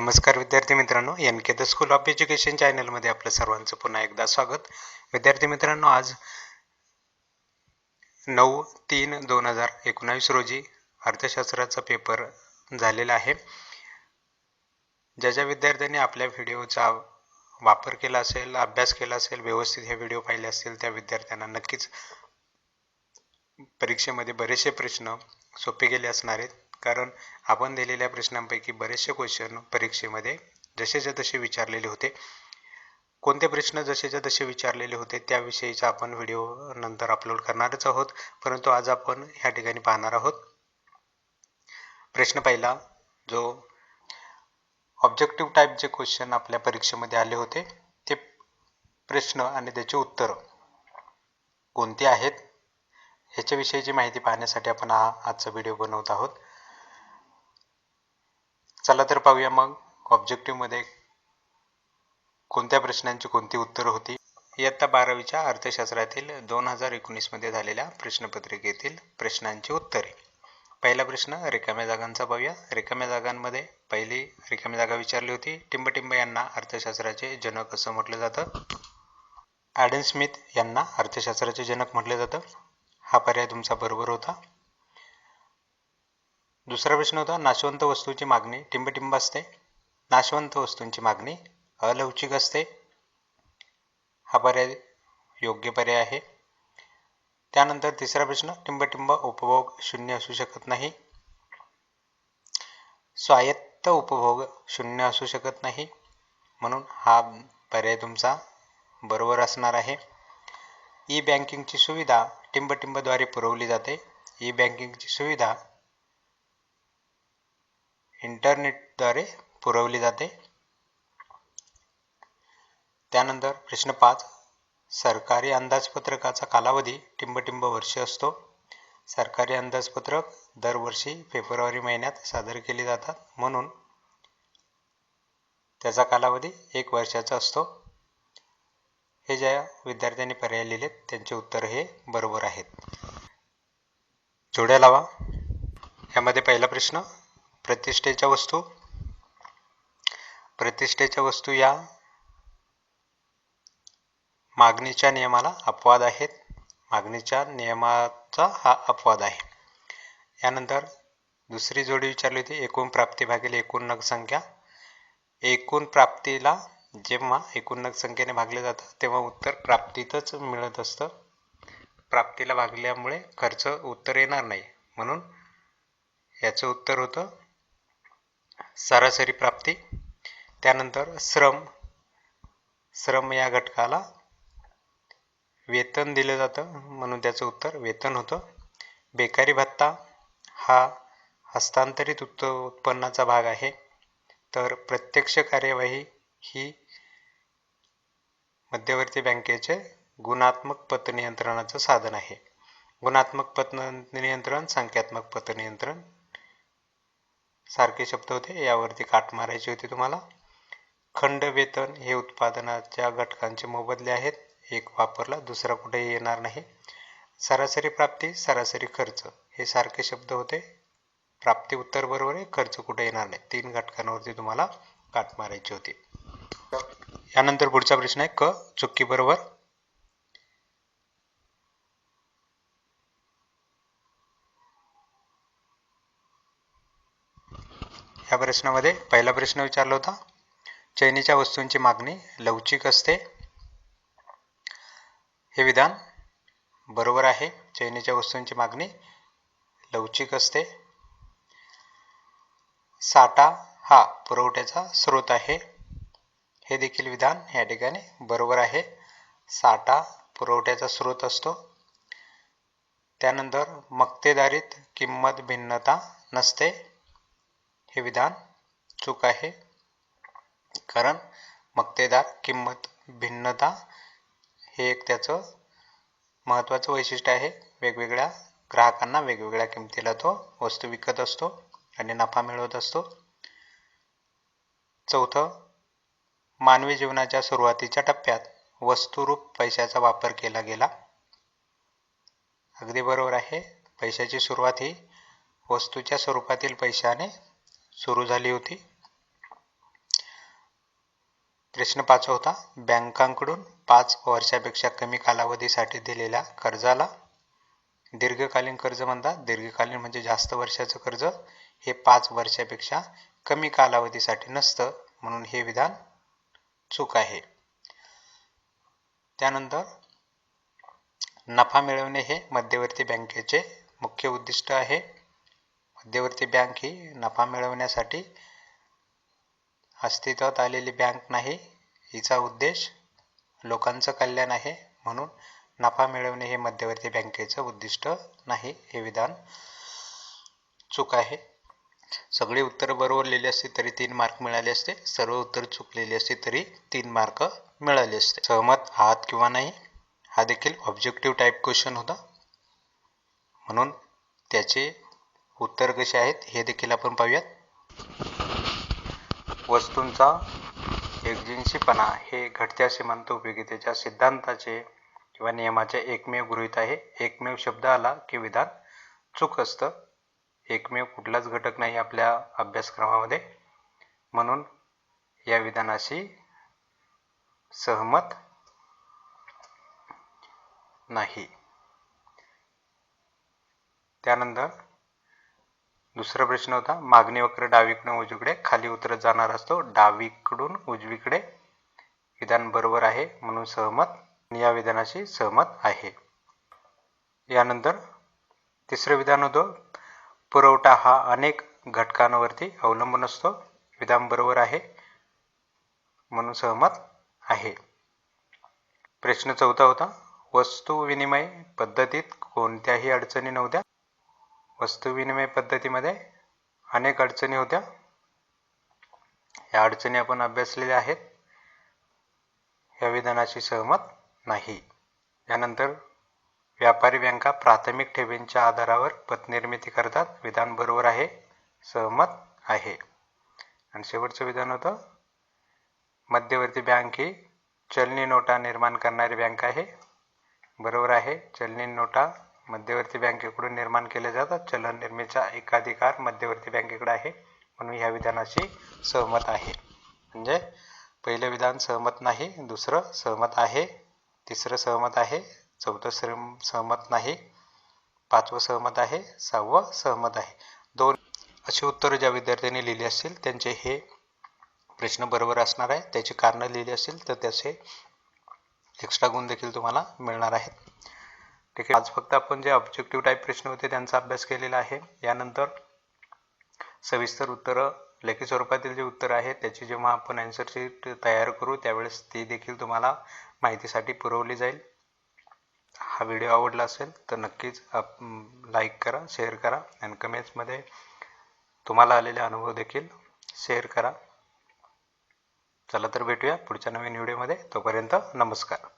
नमस्कार विद्यार्थी मित्रांनो N K the school of education चॅनलमध्ये आपलं सर्वांचं पुन्हा एकदा स्वागत. विद्यार्थी मित्रांनो आज नऊ तीन दोन हजार एकोणावीस रोजी अर्थशास्त्राचा पेपर झालेला आहे. ज्या ज्या विद्यार्थ्यांनी आपल्या व्हिडिओचा वापर केला असेल अभ्यास केला असेल व्यवस्थित हे व्हिडिओ पाहिले असतील त्या विद्यार्थ्यांना नक्कीच परीक्षेमध्ये बरेचसे प्रश्न सोपे गेले असणार आहेत. कारण आपण दिलेल्या प्रश्नांपैकी बरेचसे क्वेश्चन परीक्षेमध्ये जसेच्या तसे विचारलेले होते. कोणते प्रश्न जसेच्या तसे विचारलेले होते त्याविषयीचा आपण व्हिडिओ नंतर अपलोड करणारच आहोत. परंतु आज आपण ह्या ठिकाणी पाहणार आहोत. प्रश्न पहिला जो ऑब्जेक्टिव्ह टाईप जे क्वेश्चन आपल्या परीक्षेमध्ये आले होते ते प्रश्न आणि त्याचे उत्तर कोणते आहेत? ह्याच्याविषयीची माहिती पाहण्यासाठी आपण हा आजचा व्हिडिओ बनवत आहोत. चला तर पाहूया मग ऑब्जेक्टिव्हमध्ये कोणत्या प्रश्नांची कोणती उत्तरं होती. इयत्ता बारावीच्या अर्थशास्त्रातील दोन हजार एकोणीसमध्ये झालेल्या प्रश्नपत्रिकेतील प्रश्नांची उत्तरे. पहिला प्रश्न रिकाम्या जागांचा पाहूया. रिकाम्या जागांमध्ये पहिली रिकामी जागा विचारली होती. टिंबटिंब यांना अर्थशास्त्राचे जनक असं म्हटलं जातं. ॲडन स्मिथ यांना अर्थशास्त्राचे जनक म्हटलं जातं. हा पर्याय तुमचा बरोबर होता. दुसरा प्रश्न होता नाशवंत वस्तूची मागणी टिंबटिंब असते. नाशवंत वस्तूंची मागणी अलवचिक असते. हा पर्याय योग्य पर्याय आहे. त्यानंतर तिसरा प्रश्न टिंबटिंब उपभोग शून्य असू शकत नाही. स्वायत्त उपभोग शून्य असू शकत नाही. म्हणून हा पर्याय तुमचा बरोबर असणार आहे. ई बँकिंगची सुविधा टिंबटिंबद्वारे पुरवली जाते. ई बँकिंगची सुविधा इंटरनेटद्वारे पुरवली जाते. त्यानंतर प्रश्न पाच सरकारी अंदाजपत्रकाचा कालावधी टिंबटिंब वर्ष असतो. सरकारी अंदाजपत्रक दरवर्षी फेब्रुवारी महिन्यात सादर केले जातात. म्हणून त्याचा कालावधी एक वर्षाचा असतो. हे ज्या विद्यार्थ्यांनी पर्याय लिहिलेत त्यांचे उत्तर हे बरोबर आहेत. जोड्या लावा. यामध्ये पहिला प्रश्न प्रतिष्ठेच्या वस्तू. प्रतिष्ठेच्या वस्तू या मागणीच्या नियमाला अपवाद आहेत. मागणीच्या नियमाचा हा अपवाद आहे. यानंतर दुसरी जोडी विचारली होती एकूण प्राप्ती भागिले एकूण नगसंख्या एकूण प्राप्तीला जेव्हा एकूण नगसंख्येने भागले जातं तेव्हा उत्तर प्राप्तीतच मिळत असतं. प्राप्तीला भागल्यामुळे खर्च उत्तर येणार नाही. म्हणून याचं उत्तर होतं सरासरी प्राप्ती. त्यानंतर श्रम. श्रम या घटकाला वेतन दिलं जातं म्हणून त्याचं उत्तर वेतन होतं. बेकारी भत्ता हा हस्तांतरित उत्त उत्पन्नाचा भाग आहे. तर प्रत्यक्ष कार्यवाही ही मध्यवर्ती बँकेचे गुणात्मक पतनियंत्रणाचं साधन आहे. गुणात्मक पत नियंत्रण संख्यात्मक पतनियंत्रण सारखे शब्द होते यावरती काट मारायची होती तुम्हाला. खंड वेतन हे उत्पादनाच्या घटकांचे मोबदले आहेत. एक वापरला दुसरा कुठेही येणार नाही. सरासरी प्राप्ती सरासरी खर्च हे सारखे शब्द होते. प्राप्ती उत्तर बरोबर आहे खर्च कुठे येणार नाही. तीन घटकांवरती तुम्हाला काट मारायची होती. यानंतर पुढचा प्रश्न आहे क चुकी बरोबर. या प्रश्नामध्ये पहिला प्रश्न विचारला होता. चैनीच्या वस्तूंची मागणी लवचिक असते. हे विधान बरोबर आहे. चैनीच्या वस्तूंची मागणी लवचिक असते. साठा हा पुरवठ्याचा स्रोत आहे. हे देखील विधान या ठिकाणी बरोबर आहे. साठा पुरवठ्याचा स्रोत असतो. त्यानंतर मक्तेदारीत किंमत भिन्नता नसते. हे विधान चूक आहे. कारण मक्तेदार किंमत भिन्नता हे एक त्याचं महत्त्वाचं वैशिष्ट्य आहे. वेगवेगळ्या ग्राहकांना वेगवेगळ्या किमतीला तो वस्तू विकत असतो आणि नफा मिळवत असतो. चौथं मानवी जीवनाच्या सुरुवातीच्या टप्प्यात वस्तुरूप पैशाचा वापर केला गेला. अगदी बरोबर आहे. पैशाची सुरुवात ही वस्तूच्या स्वरूपातील पैशाने सुरू झाली होती. प्रश्न पाचवा होता. बँकांकडून पाच वर्षापेक्षा कमी कालावधीसाठी दिलेल्या कर्जाला दीर्घकालीन कर्ज म्हणतात. दीर्घकालीन म्हणजे जास्त वर्षाचं कर्ज हे पाच वर्षापेक्षा कमी कालावधीसाठी नसतं म्हणून हे विधान चूक आहे. त्यानंतर नफा मिळवणे हे मध्यवर्ती बँकेचे मुख्य उद्दिष्ट आहे. मध्यवर्ती बँक ही नफा मिळवण्यासाठी अस्तित्वात आलेली बँक नाही हिचा उद्देश लोकांचं कल्याण आहे म्हणून नफा मिळवणे हे मध्यवर्ती बँकेचं उद्दिष्ट नाही हे विधान चूक आहे. सगळी उत्तरं बरोबर लिहिली असती तरी तीन मार्क मिळाले असते सर्व उत्तर चुकलेली असती तरी तीन मार्क मिळाले असते. सहमत आहात किंवा नाही हा देखील ऑब्जेक्टिव्ह टाईप क्वेश्चन होता. म्हणून त्याचे उत्तर कसे आहेत हे देखील आपण पाहूयात. वस्तूंचा एकजिन्सीपणा हे घटत्या सीमांत उपयोगितेच्या सिद्धांताचे किंवा नियमाचे एकमेव गृहीत आहे. एकमेव शब्द आला की विधान चूक असतं. एकमेव कुठलाच घटक नाही आपल्या अभ्यासक्रमामध्ये. म्हणून या विधानाशी सहमत नाही. त्यानंतर दुसरा प्रश्न होता मागणी वक्र डावीकडून उजवीकडे खाली उतरत जाणार असतो डावीकडून उजवीकडे. विधान बरोबर आहे म्हणून सहमत या विधानाशी सहमत आहे. यानंतर तिसरं विधान होतं पुरवठा हा अनेक घटकांवरती अवलंबून असतो. विधान बरोबर आहे म्हणून सहमत आहे. प्रश्न चौथा होता वस्तू विनिमय पद्धतीत कोणत्याही अडचणी नव्हत्या. वस्तू विनिमय पद्धतीमध्ये अनेक अडचणी होत्या. या अडचणी आपण अभ्यासलेल्या आहेत. या विधानाशी सहमत नाही. यानंतर व्यापारी बँका प्राथमिक ठेवींच्या आधारावर पतनिर्मिती करतात. विधान बरोबर आहे सहमत आहे. आणि शेवटचं विधान होतं मध्यवर्ती बँक ही चलनी नोटा निर्माण करणारी बँक आहे. बरोबर आहे चलनी नोटा मध्यवर्ती बँकेकडून निर्माण केले जातात. चलन निर्मितीचा एकाधिकार मध्यवर्ती बँकेकडे आहे. म्हणून ह्या विधानाशी सहमत आहे. म्हणजे पहिलं विधान सहमत नाही दुसरं सहमत आहे तिसरं सहमत आहे चौथं सहमत नाही पाचवं सहमत आहे सहावं सहमत आहे. दोन अशी उत्तरं ज्या विद्यार्थ्यांनी लिहिली असतील त्यांचे हे प्रश्न बरोबर असणार आहे. त्याची कारणं लिहिली असतील तर त्याचे एक्स्ट्रा गुण देखील तुम्हाला मिळणार आहेत. ठीक आहे आज फक्त आपण जे ऑब्जेक्टिव्ह टाईप प्रश्न होते त्यांचा अभ्यास केलेला आहे. यानंतर सविस्तर उत्तरं लेखी स्वरूपातील जे उत्तर आहे त्याची जेव्हा आपण अँसर शीट तयार करू त्यावेळेस ती देखील तुम्हाला माहितीसाठी पुरवली जाईल. हा व्हिडिओ आवडला असेल तर नक्कीच लाईक करा शेअर करा आणि कमेंट्समध्ये तुम्हाला आलेले अनुभव देखील शेअर करा. चला तर भेटूया पुढच्या नवीन व्हिडिओमध्ये तोपर्यंत नमस्कार.